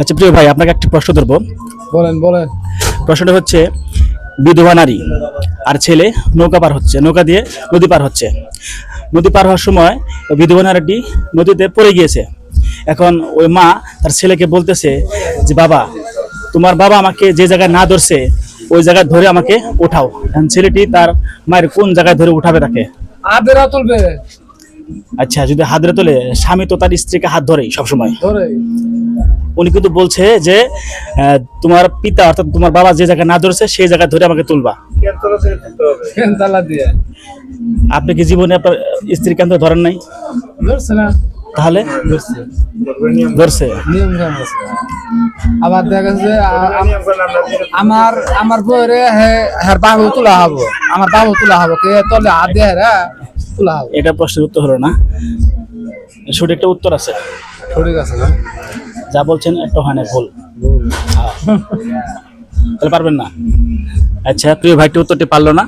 আচ্ছা প্রিয় ভাই আপনাকে একটি প্রশ্ন ধরবো। বলেন বলেন। প্রশ্নটা হচ্ছে বিধবা নারী আর ছেলে নৌকা পার হচ্ছে নৌকা দিয়ে নদী পার হচ্ছে। নদী পার হওয়ার সময় বিধবা নারীটি নদীতে পড়ে গিয়েছে। এখন ওই মা তার ছেলেকে বলতেছে যে বাবা তোমার বাবা আমাকে যে জায়গায় না ধরছে ওই জায়গায় ধরে আমাকে উঠাও এখন ছেলেটি তার মায়ের কোন জায়গায় ধরে উঠাবে তাকে? আদেরা তুলবে আচ্ছা যদি হাত ধরে তোলে স্বামী তো তার স্ত্রীকে হাত ধরেই সবসময়। ধরে উনি কিন্তু বলছে যে তোমার পিতা অর্থাৎ তোমার বাবা যে জায়গায় না ধরেছে সেই জায়গায় ধরে আমাকে তুলবা। আপনি কি জীবনে আপনার স্ত্রী কেন্দ্র ধরেন নাই? তাহলে? ধরছে। আবার দেখা আম- আমার আমার বউরে হ্যাঁ বাবু তোলা হব। আমার বাবু তোলা হব কে তলে হাত দিয়ে তোলা হব। এটা প্রশ্নের উত্তর হলো না। সঠিক একটা উত্তর আছে। ঠিক আছে না? যা বলছেন একটা হয় না, ভুল। হ্যাঁ। তাহলে পারবেন না। আচ্ছা প্রিয় ভাইটি উত্তরটি পারল না।